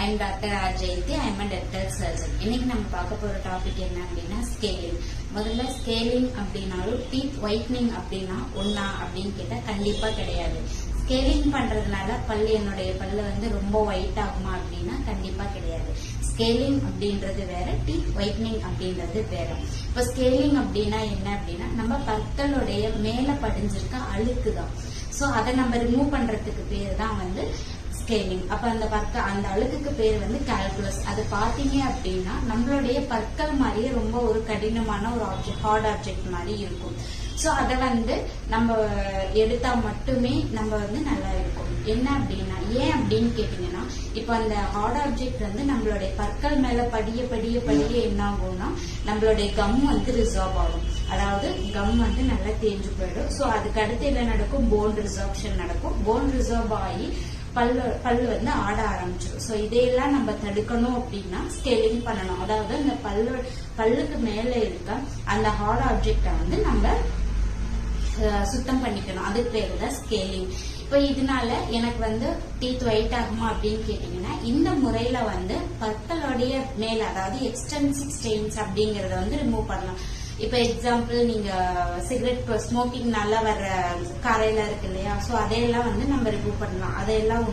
I am doctor R Jayanthi I am dental surgeon இன்னைக்கு நம்ம பார்க்க போற டாபிக் என்ன அப்படின்னா ஸ்கேலிங் முதல்ல ஸ்கேலிங் அப்படின்னாலும் டீத் ஒயிட்னிங் அப்படின்னா ஒன்னா அப்படின்னு கேட்டா கண்டிப்பா கிடையாது. ஸ்கேலிங் பண்றதுனால பல்லு என்னுடைய பல்லு வந்து ரொம்ப ஒயிட் ஆகுமா அப்படின்னா கண்டிப்பா கிடையாது. ஸ்கேலிங் அப்படின்றது வேற டீத் ஒயிட்னிங் அப்படின்றது வேற. இப்ப ஸ்கேலிங் அப்படின்னா என்ன அப்படின்னா நம்ம பற்களுடைய மேல படிஞ்சிருக்க அழுக்கு தான் சோ அதை நம்ம ரிமூவ் பண்றதுக்கு பேர் தான் வந்து ஸ்கேலிங் அப்ப அந்த பற்க அந்த அழுக்குக்கு பேர் வந்து கால்குலஸ் அது பாத்தீங்க அப்படின்னா நம்மளுடைய பற்கள் மாதிரியே ரொம்ப ஒரு கடினமான ஒரு ஆப்ஜெக்ட் ஹார்ட் ஆப்ஜெக்ட் மாதிரி இருக்கும். சோ அதை வந்து நம்ம எடுத்தா மட்டுமே நம்ம வந்து நல்லா இருக்கும். என்ன அப்படின்னா ஏன் அப்படின்னு கேட்டீங்கன்னா இப்போ அந்த ஹார்ட் ஆப்ஜெக்ட் வந்து நம்மளுடைய பற்கள் மேல படிய படிய படிய என்ன ஆகும்னா நம்மளுடைய கம் வந்து ரிசர்வ் ஆகும். அதாவது கம் வந்து நல்லா தேஞ்சு போயிடும். சோ அதுக்கு அடுத்து என்ன நடக்கும்? போன் ரிசார்ப்ஷன் நடக்கும். போன் ரிசார்வ் ஆகி பல்லு பல்லு வந்து ஆட ஆரம்பிச்சிடும் ஸோ இதையெல்லாம் நம்ம தடுக்கணும் அப்படின்னா ஸ்கேலிங் பண்ணணும். அதாவது அந்த பல்லு பல்லுக்கு மேல இருக்க அந்த ஹார்ட் ஆப்ஜெக்டை வந்து நம்ம அஹ், சுத்தம் பண்ணிக்கணும். அதுக்கு பேரு தான் ஸ்கேலிங் இப்போ இதனால எனக்கு வந்து டீத் ஒயிட் ஆகுமா அப்படின்னு கேட்டீங்கன்னா இந்த முறையில வந்து பற்களுடைய மேல் அதாவது எக்ஸ்டென்சிவ் ஸ்டெயின்ஸ் அப்படிங்கறத வந்து ரிமூவ் பண்ணலாம். இப்ப எக்ஸாம்பிள் நீங்க சிகரெட் ஸ்மோக்கிங் நல்லா வர்ற கரையில இருக்கு இல்லையா? சோ அதையெல்லாம் வந்து நம்ம ரிமூவ் பண்ணலாம். அதையெல்லாம்